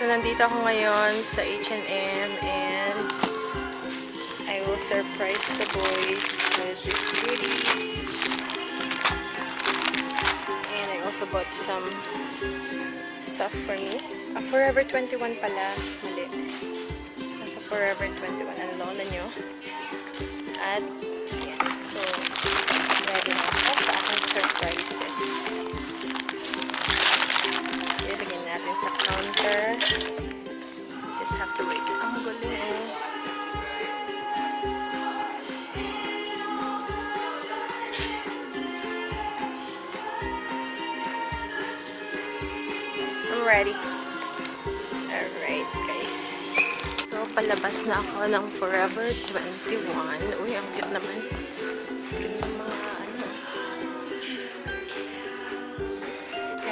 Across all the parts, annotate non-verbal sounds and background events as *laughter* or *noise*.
So, nandito ako ngayon sa H&M and I will surprise the boys with these goodies. And I also bought some stuff for me. Ah, Forever 21 pala. Mali. Nasa Forever 21. Ang lola nyo. At, yan. So, ready na ako sa aking surprises. Ilagyan natin sa counter. Just have to wait. Ang galing eh. I'm ready. Alright, guys. So, palabas na ako ng Forever 21. Uy, ang cute naman. Cute ng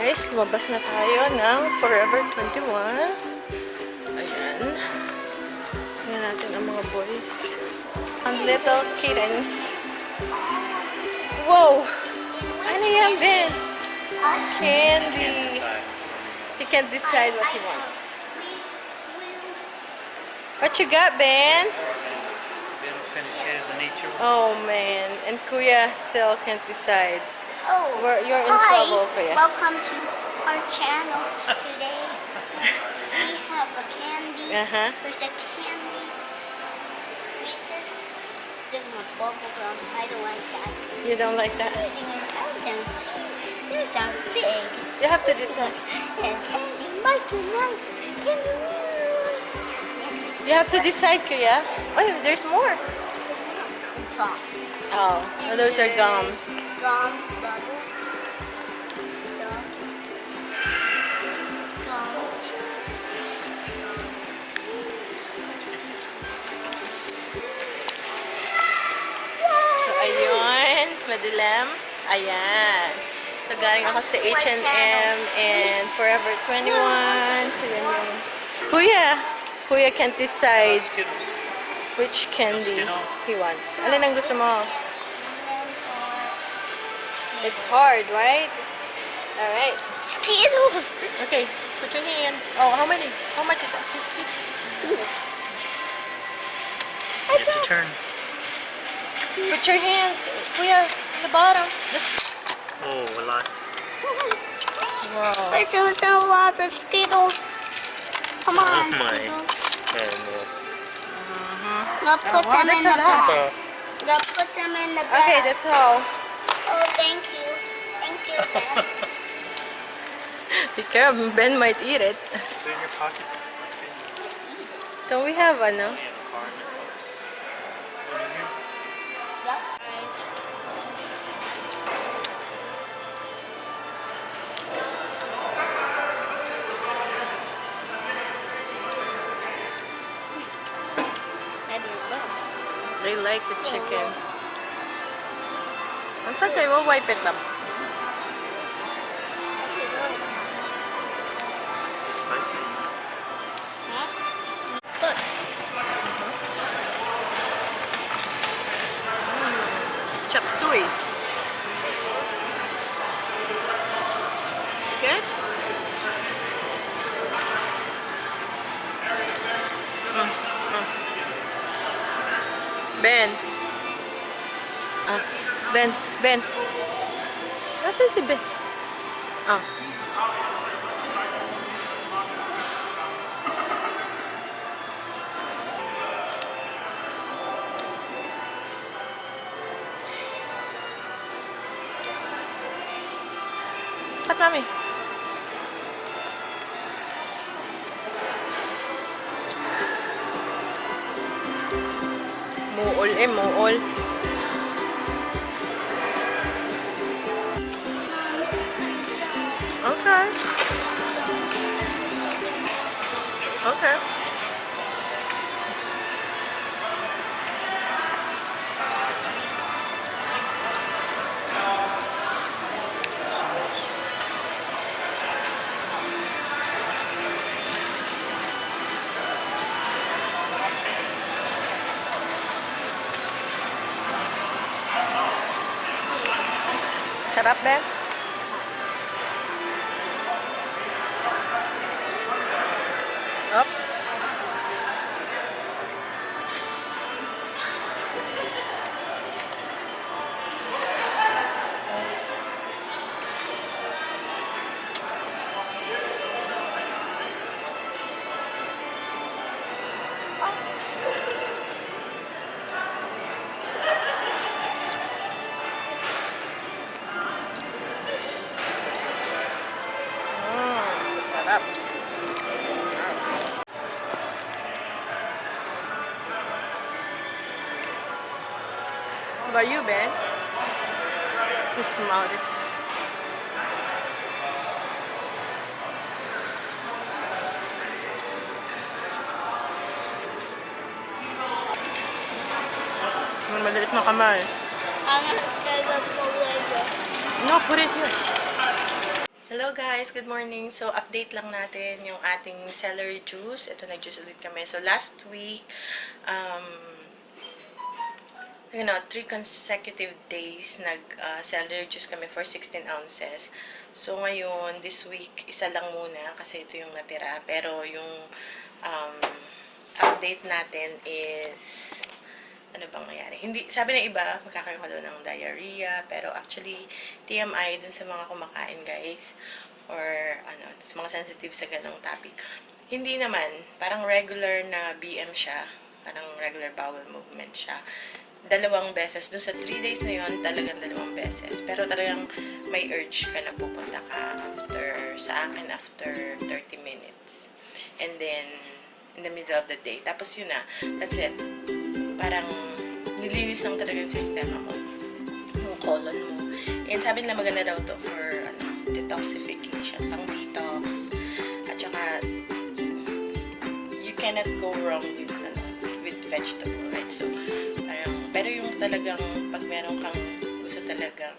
Guys, lumabas na tayo ng Forever 21. Ayan. Tingnan natin ang mga boys. Ang little kittens. Wow! Ano yan, Ben? Candy. He can't decide what he wants. What you got, Ben? Didn't finish his in nature. Oh, man. And Kuya still can't decide. Oh, We're- you're in hi. trouble, Kuya. Welcome to our channel. Today we have a candy. Uh-huh. There's a candy pieces. There's a bubble gum. I don't like that. You don't like that? Using your evidence. These are big. You have to decide. *laughs* And candy might be nice. Candy. You have to decide, Kuya. Oh, there's more. Top. Oh, And those are gums. Gum. Madilim. Ayan. So, galing ako sa H&M and Forever 21. So, yan yung... Kuya! Kuya can't decide which candy he wants. Alin ang gusto mo? It's hard, right? Alright. Skittles. Okay, put your hand. Oh, how many? How much is that? 50? You have to turn. Put your hands, Kuya, in the bottom. This. Oh, a lot. Wow. There's also a lot of Skittles. Come oh on, Oh my. Skittles. And Go put wow, them in the bag. Go put them in the bag. Okay, that's all. Oh, thank you. Thank you, *laughs* Dad. Be careful, Ben might eat it. put it in your pocket. Don't we have ano? In like the chicken. Ang tagay, we'll wipe it up. Ah. Cut mami. Muol eh, muol. Sarap, Ben? About you, Ben? His mouth is... May maliit na kamay. No, put it here. Hello guys, good morning. So, update lang natin yung ating celery juice. Ito, nag-juice ulit kami. So, last week, um, you know, three consecutive days nag-celery juice kami for 16 ounces. So, ngayon, this week, isa lang muna kasi ito yung natira. Pero, yung um, update natin is ano bang nangyari? Hindi, sabi ng iba, magkakaroon ka ng diarrhea, pero actually, TMI dun sa mga kumakain, guys, or ano, sa mga sensitive sa ganong topic. Hindi naman, parang regular na BM siya, parang regular bowel movement siya. Dalawang beses, dun sa 3 days na yon talagang dalawang beses. Pero talagang may urge ka na pupunta ka after, sa akin, after 30 minutes. And then, in the middle of the day. Tapos yun na, that's it parang nilinis lang talaga yung sistema mo. Yung colon mo. And sabi nila maganda daw to for ano, detoxification, pang detox. At saka, you cannot go wrong with, ano, with vegetable, right? So, talagang, pag meron kang gusto talagang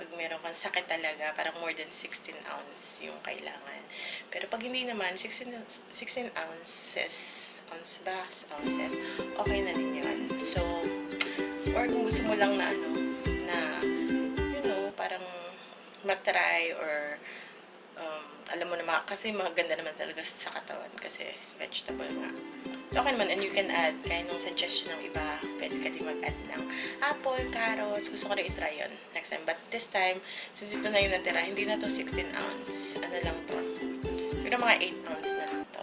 pag meron kang sakit talaga, parang more than 16 ounce yung kailangan. Pero pag hindi naman, 16, 16 ounces, ounce ba? Ounces, okay na din yun. So, or kung gusto mo lang na ano, na, you know, parang matry or um, alam mo naman, kasi maganda naman talaga sa katawan kasi vegetable nga. So, okay naman, and you can add, kaya nung suggestion ng iba, pwede mag-add ng apple, carrots, gusto ko rin i-try yun next time. But this time, since ito na yung natira, hindi na to 16 ounce, ano lang to, siguro mga 8 ounce na lang to.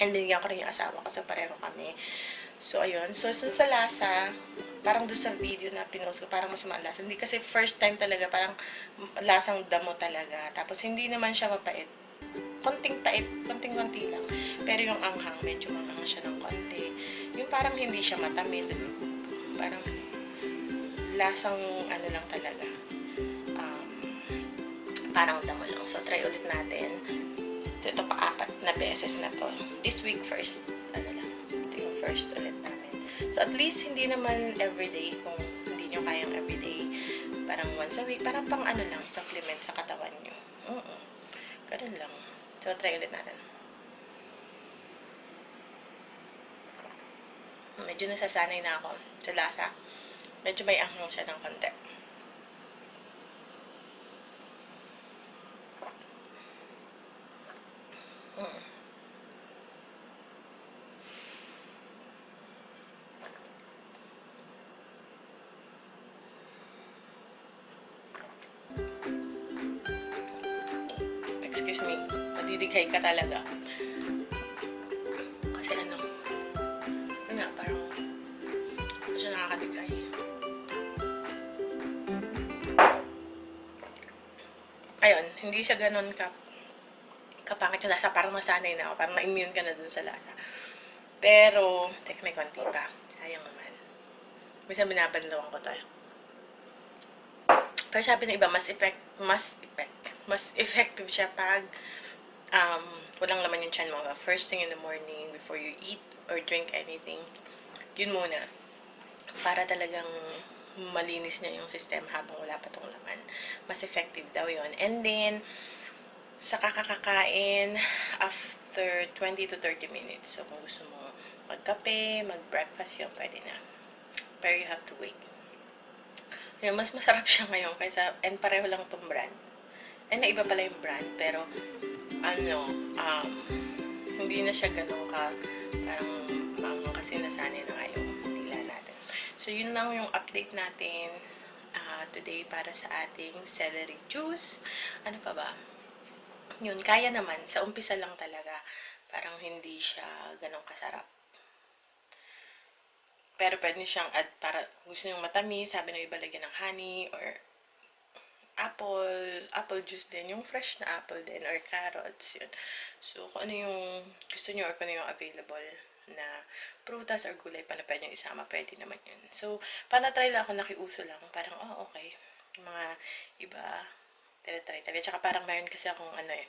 And binigyan ko rin yung asawa ko, so pareho kami. So, ayun. So, so sa lasa, parang doon sa video na pinost ko, parang ang lasa. Hindi kasi first time talaga, parang lasang damo talaga. Tapos, hindi naman siya mapait. Konting pait, konting-konti lang. Pero yung anghang, medyo manghang siya ng konti. Yung parang hindi siya matamis. Parang lasang ano lang talaga. Um, parang damo lang. So, try ulit natin. So, ito pa apat na beses na to. This week first, ano lang, ito yung first ulit namin. So, at least, hindi naman everyday, kung hindi nyo kayang everyday, parang once a week, parang pang ano lang, supplement sa katawan nyo. Oo. Ganun lang. So, try ulit natin. Medyo nasasanay na ako sa lasa. Medyo may anghang siya ng konti. Mm. Excuse me, madidighay ka talaga. Siya nakakadigay. Ayun, hindi siya ganun ka kapangit yung lasa. Parang nasanay na ako. Parang na-immune ka na dun sa lasa. Pero, teka, may konti pa. Sayang naman. Minsan binabanlawan ko tayo. Pero sabi ng iba, mas effect, mas effect, mas effective siya pag um, walang laman yung chan mo. First thing in the morning, before you eat or drink anything, yun muna. Para talagang malinis niya yung system habang wala pa tong laman. Mas effective daw yon And then, sa kakakakain after 20 to 30 minutes. So, kung gusto mo magkape, mag-breakfast yun, pwede na. Pero you have to wait. Yun, mas masarap siya ngayon kaysa, and pareho lang tong brand. And iba pala yung brand, pero, ano, um, hindi na siya ganun ka, parang, parang kasi nasanay na yung natin. So, yun lang yung update natin ah, today para sa ating celery juice. Ano pa ba? Yun, kaya naman. Sa umpisa lang talaga. Parang hindi siya ganun kasarap. Pero pwede siyang add para gusto nyo matamis, sabi ng iba lagyan ng honey or apple, apple juice din. Yung fresh na apple din or carrots, yun. So, kung ano yung gusto nyo or kung ano yung available na prutas or gulay pa na pwede nyo isama, pwede naman yun. So, panatry lang ako, nakiuso lang. Parang, oh, okay. Yung mga iba, tinatry talaga. Tsaka parang meron kasi akong ano eh,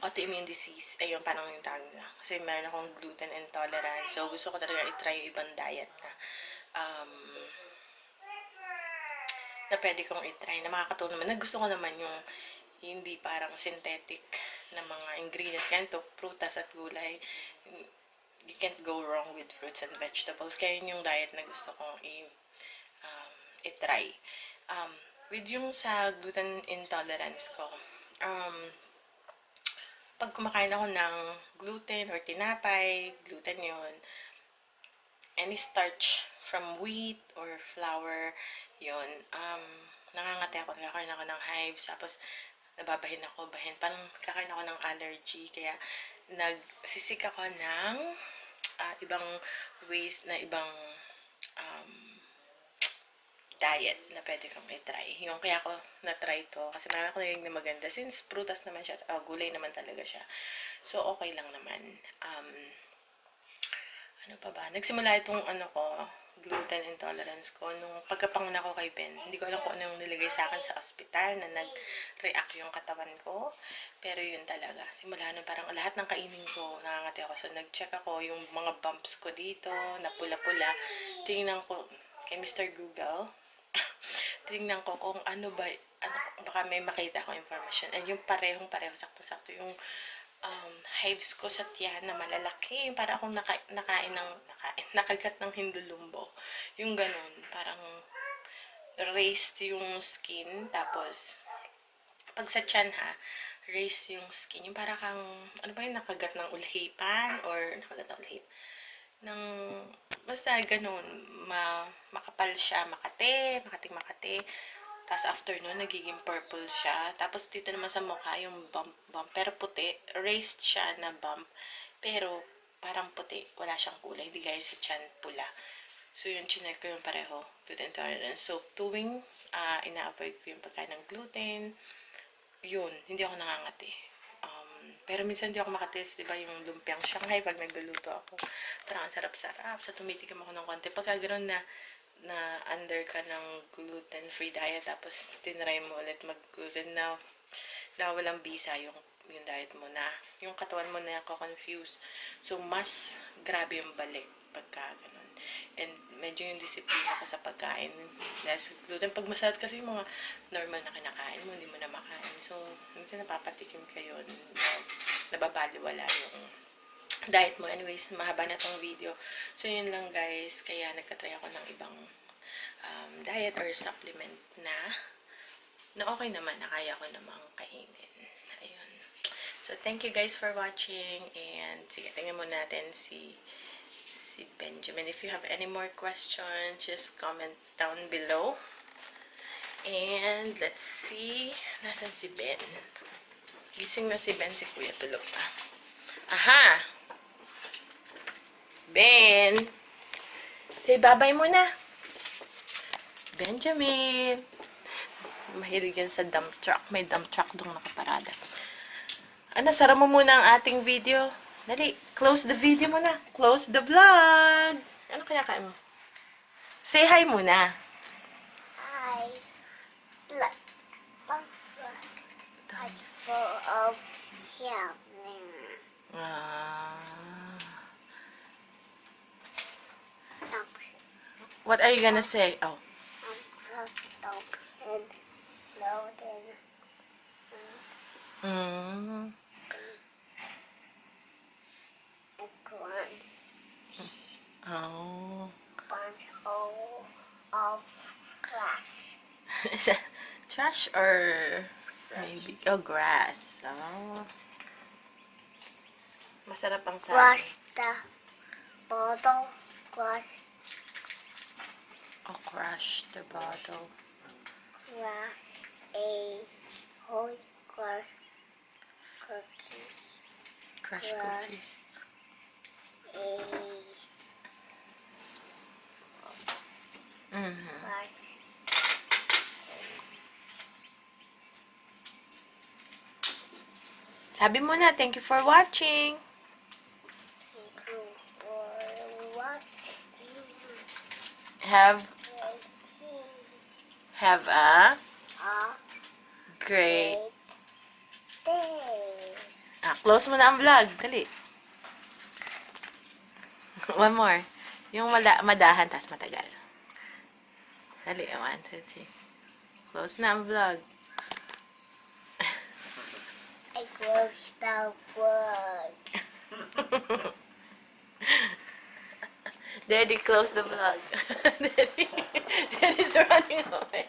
autoimmune disease. Ayun, parang yung tawag na. Kasi meron akong gluten intolerance. So, gusto ko talaga i-try yung ibang diet na um, na pwede kong i-try. Na makakatulong naman. Na gusto ko naman yung hindi parang synthetic na mga ingredients. Ganito, prutas at gulay. You can't go wrong with fruits and vegetables. Kaya yun yung diet na gusto kong i- um, i-try. Um, with yung sa gluten intolerance ko, um, pag kumakain ako ng gluten or tinapay, gluten yun, any starch from wheat or flour, yun, um, nangangati ako, nagkakaroon ako ng hives, tapos nababahin ako, bahin, parang kakaroon ako ng allergy, kaya nagsisik ako ng ah, ibang ways na ibang um, diet na pwede kang i-try. Yung kaya ako na-try to, kasi marami ako narinig na maganda. Since prutas naman siya, ah, gulay naman talaga siya. So, okay lang naman. Um, ano pa ba? Nagsimula itong ano ko, gluten intolerance ko nung pagkapanganak ko kay Ben. Hindi ko alam kung ano yung nilagay sa akin sa ospital na nag-react yung katawan ko. Pero yun talaga. Simula nun parang lahat ng kainin ko, nangangati ako. So nag-check ako yung mga bumps ko dito, na pula-pula. Tingnan ko kay Mr. Google. *laughs* Tingnan ko kung ano ba, ano, baka may makita akong information. And yung parehong pareho, sakto-sakto yung um, hives ko sa tiyan na malalaki. Para akong naka, nakain ng, nakain, *laughs* nakagat ng hindulumbo. Yung ganun, parang raised yung skin. Tapos, pag sa tiyan ha, raised yung skin. Yung para kang, ano ba yung nakagat ng ulhipan? Or nakagat ng ulhip? ng basta ganun, ma, makapal siya, makate, makating makate. Tapos after nun, nagiging purple siya. Tapos dito naman sa mukha, yung bump, bump. Pero puti. Raised siya na bump. Pero parang puti. Wala siyang kulay. Hindi gaya sa chan pula. So yun, chinek ko yung pareho. Gluten intolerance. So tuwing ah, ina-avoid ko yung pagkain ng gluten, yun, hindi ako nangangati. Um, pero minsan hindi ako makatis, di ba, yung lumpiang Shanghai pag nagluluto ako. Parang ang sarap-sarap. So, tumitigam ako ng konti. Pagka gano'n na, na under ka ng gluten-free diet, tapos tinry mo ulit mag-gluten na, na walang bisa yung yung diet mo na, yung katawan mo na confuse So, mas grabe yung balik pagka ganun. And medyo yung disiplina ko sa pagkain. Sa gluten, pag masarap kasi yung mga normal na kinakain mo, hindi mo na makain. So, minsan napapatikim kayo, na, nababaliwala yung diet mo. Anyways, mahaba na tong video. So, yun lang guys. Kaya nagka-try ako ng ibang um, diet or supplement na na okay naman, na kaya ko namang kainin. Ayun. So, thank you guys for watching. And, sige, tingnan mo natin si si Benjamin. If you have any more questions, just comment down below. And, let's see. Nasaan si Ben? Gising na si Ben, si Kuya tulog pa. Aha! Ben! Say bye-bye muna. Benjamin! Mahilig yan sa dump truck. May dump truck doon nakaparada. Ano, sara mo muna ang ating video. Dali, close the video muna. Close the vlog. Ano kaya kain mo? Say hi muna. Hi. Look. Look. It's full of there. Ah. What are you gonna say? Oh. Dumps and loaded. Mm. And grunts. Oh. Bunch of, of grass. Is that trash or maybe oh grass? Oh. Masarap ang sa Brush the bottle. Brush, Oh, crush the bottle. Crush a whole crush cookies. Crush, crush cookies. A mm -hmm. crush. Sabi mo na, thank you for watching. Thank you for watching. Have have a great... day. Ah, close mo na ang vlog. Dali. *laughs* One more. Yung mada madahan, tas matagal. Dali, one, two, three. Close na ang vlog. I closed the book. *laughs* Daddy, close the vlog. *laughs* Daddy, *laughs* Daddy's running away.